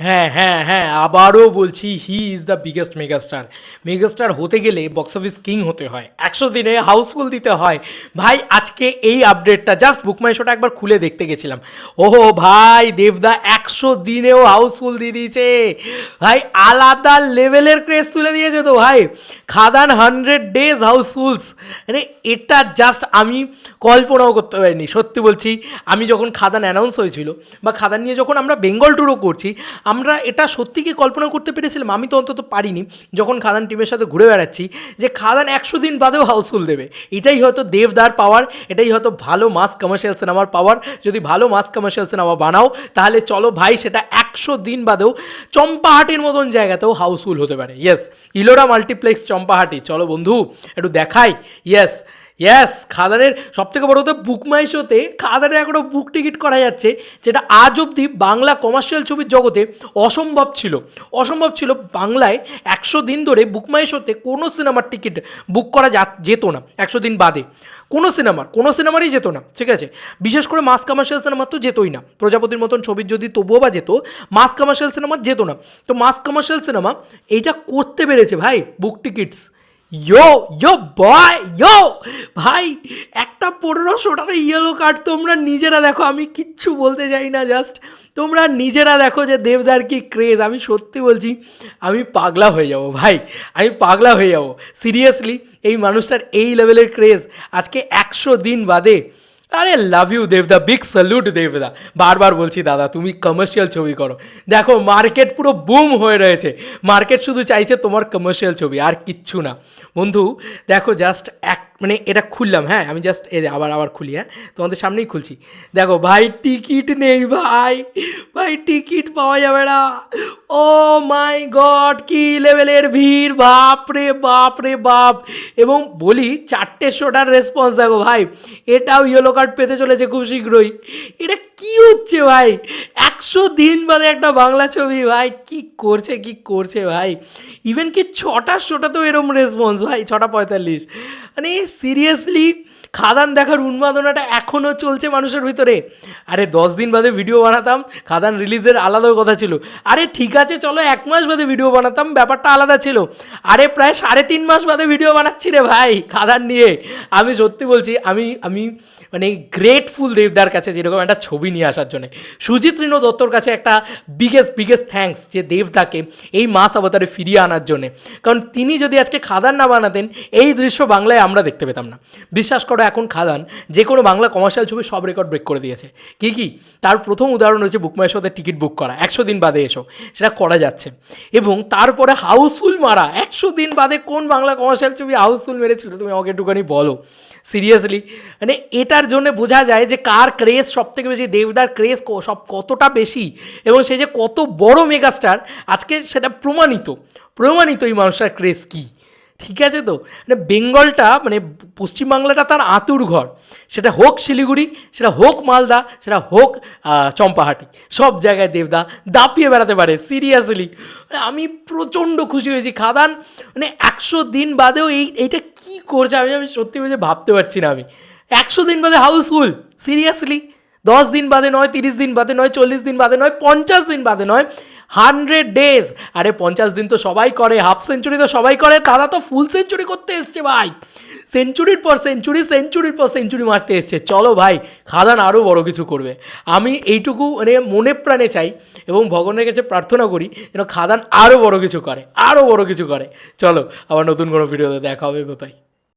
হ্যাঁ হ্যাঁ হ্যাঁ আবারও বলছি he is the biggest megastar megastar হতে গেলে বক্স অফিস কিং হতে হয়। একশো দিনে হাউসফুল দিতে হয়। ভাই, আজকে এই আপডেটটা জাস্ট বুকমাই শোটা একবার খুলে দেখতে গেছিলাম। ওহো ভাই দেবদা একশো দিনেও হাউসফুল দিয়ে দিয়েছে। ভাই, আলাদা লেভেলের ক্রেজ তুলে দিয়েছে তো ভাই। খাদান হান্ড্রেড ডেজ হাউসফুলস মানে এটা জাস্ট আমি কল্পনাও করতে পারিনি। সত্যি বলছি, আমি যখন খাদান অ্যানাউন্স হয়েছিল বা খাদান নিয়ে যখন আমরা বেঙ্গল ট্যুরও করছি আমরা এটা সত্যি কি কল্পনা করতে পেরেছিলাম? আমি তো অন্তত পারিনি, যখন খাদান টিমের সাথে ঘুরে বেড়াচ্ছি, যে খাদান একশো দিন বাদেও হাউসফুল দেবে। এটাই হয়তো দেবদার পাওয়ার, এটাই হয়তো ভালো মাস কমার্শিয়াল সিনেমার পাওয়ার। যদি ভালো মাস কমার্শিয়াল সিনেমা বানাও, তাহলে চলো ভাই, সেটা একশো দিন বাদেও চম্পাহাটির মতন জায়গাতেও হাউসফুল হতে পারে। Yes Ellora multiplex Champahati. চলো বন্ধু, একটু দেখাই। ইয়েস ইয়েস খাদানের সব থেকে বড় কথা বুক মাই শোতে খাদানের এখনও বুক টিকিট করা যাচ্ছে, যেটা আজ অবধি বাংলা কমার্শিয়াল ছবির জগতে অসম্ভব ছিল। অসম্ভব ছিল বাংলায় একশো দিন ধরে বুক মাই শোতে কোনো সিনেমার টিকিট বুক করা যা, যেত না, একশো দিন বাদে। কোনো সিনেমার কোনো সিনেমারই যেত না, ঠিক আছে? বিশেষ করে মাস কমার্শিয়াল সিনেমা তো যেতই না। প্রজাপতির মতন ছবির যদি তবুও বা যেত মাস কমার্শিয়াল সিনেমা যেত না। তো মাস কমার্শিয়াল সিনেমা এইটা করতে পেরেছে ভাই বুক টিকিটস ইয়ো ইয়ো বয় ইয়ো ভাই, একটা পনেরোশো টাকা ইয়েলো কার্ড তোমরা নিজেরা দেখো, আমি কিচ্ছু বলতে যাই না জাস্ট তোমরা নিজেরা দেখো যে দেবদার কি ক্রেজ আমি সত্যি বলছি, আমি পাগলা হয়ে যাব, ভাই, আমি পাগলা হয়ে যাব। সিরিয়াসলি এই মানুষটার এই লেভেলের ক্রেজ আজকে একশো দিন বাদে আরে লাভ ইউ দেবদা বিগ স্যালুট দেবদা বারবার বলছি, দাদা, তুমি কমার্শিয়াল ছবি করো। দেখো মার্কেট পুরো বুম হয়ে রয়েছে। মার্কেট শুধু চাইছে তোমার কমার্শিয়াল ছবি, আর কিচ্ছু না। বন্ধু, দেখো জাস্ট এক মানে এটা খুললাম হ্যাঁ আমি জাস্ট এ আবার আবার খুলি হ্যাঁ তোমাদের সামনেই খুলছি। দেখো, ভাই, টিকিট নেই ভাই ভাই, টিকিট পাওয়া যাবে না। ও মাই গড, কি লেভেলের ভিড়, বাপ রে বাপ রে, বাপ। এবং বলি, চারটে শোটার রেসপন্স দেখো ভাই, এটাও ইয়েলো কার্ড পেতে চলেছে খুব শীঘ্রই। হচ্ছে ভাই? একশো দিন বাদে একটা বাংলা ছবি, ভাই। কি করছে কি করছে, ভাই? ইভেন কি ছটা ছটার তো এরম রেসপন্স ভাই, ছটা পঁয়তাল্লিশ। মানে সিরিয়াসলি খাদান দেখার উন্মাদনাটা এখনও চলছে মানুষের ভিতরে। আরে, দশ দিন বাদে ভিডিও বানাতাম, খাদান রিলিজের আলাদা কথা ছিল। আরে, ঠিক আছে, চলো এক মাস বাদে ভিডিও বানাতাম, ব্যাপারটা আলাদা ছিল। আরে, প্রায় সাড়ে তিন মাস বাদে ভিডিও বানাচ্ছি রে ভাই, খাদান নিয়ে। আমি সত্যি বলছি, আমি আমি মানে গ্রেটফুল দেবদার কাছে যেরকম একটা ছবি নিয়ে আসার জন্য। সুজিত ঋণ দত্তর কাছে একটা বিগেস্ট বিগেস্ট থ্যাঙ্কস যে দেবদাকে এই মাস অবতারে ফিরিয়ে আনার জন্যে। কারণ তিনি যদি আজকে খাদান না বানাতেন, এই দৃশ্য বাংলায় আমরা দেখতে পেতাম না। বিশ্বাস করো এখন খাদান, যে কোনো বাংলা কমার্শিয়াল ছবি সব রেকর্ড ব্রেক করে দিয়েছে। কি কি? তার প্রথম উদাহরণ হচ্ছে বুকমায়ের সাথে টিকিট বুক করা, একশো দিন বাদে এসো, সেটা করা যাচ্ছে। এবং তারপরে হাউসফুল মারা, একশো দিন বাদে কোন বাংলা কমার্শিয়াল ছবি হাউসফুল মেরেছিল, তুমি আমাকে একটুখানি বলো। সিরিয়াসলি মানে এটার জন্য বোঝা যায় যে কার ক্রেজ সব থেকে বেশি, দেবদার ক্রেজ সব কতটা বেশি, এবং সে যে কত বড় মেগাস্টার আজকে সেটা প্রমাণিত। প্রমাণিত এই মানুষটার ক্রেজ কী? ঠিক আছে তো? মানে বেঙ্গলটা মানে পশ্চিমবাংলাটা তার আতুর ঘর। সেটা হোক শিলিগুড়ি, সেটা হোক মালদা, সেটা হোক চম্পাহাটি। সব জায়গায় দেবদা দাপিয়ে বেড়াতে পারে সিরিয়াসলি আমি প্রচণ্ড খুশি হয়েছি। খাদান মানে একশো দিন বাদেও এই, এইটা কী করছে আমি আমি সত্যি বলছি ভাবতে পারছি না আমি। একশো দিন বাদে হাউসফুল সিরিয়াসলি দশ দিন বাদে নয়, তিরিশ দিন বাদে নয়, চল্লিশ দিন বাদে নয়, পঞ্চাশ দিন বাদে নয় হান্ড্রেড ডেজ। আরে, পঞ্চাশ দিন তো সবাই করে, হাফ সেঞ্চুরি তো সবাই করে, তারা তো ফুল সেঞ্চুরি করতে এসছে ভাই। সেঞ্চুরির পর সেঞ্চুরি, সেঞ্চুরির পর সেঞ্চুরি মারতে এসছে। চলো ভাই, খাদান আরও বড় কিছু করবে। আমি এইটুকু মানে মনে প্রাণে চাই এবং ভগবানের কাছে প্রার্থনা করি যেন খাদান আরও বড় কিছু করে আরও বড় কিছু করে। চলো, আবার নতুন কোনো ভিডিওতে দেখা হবে বাই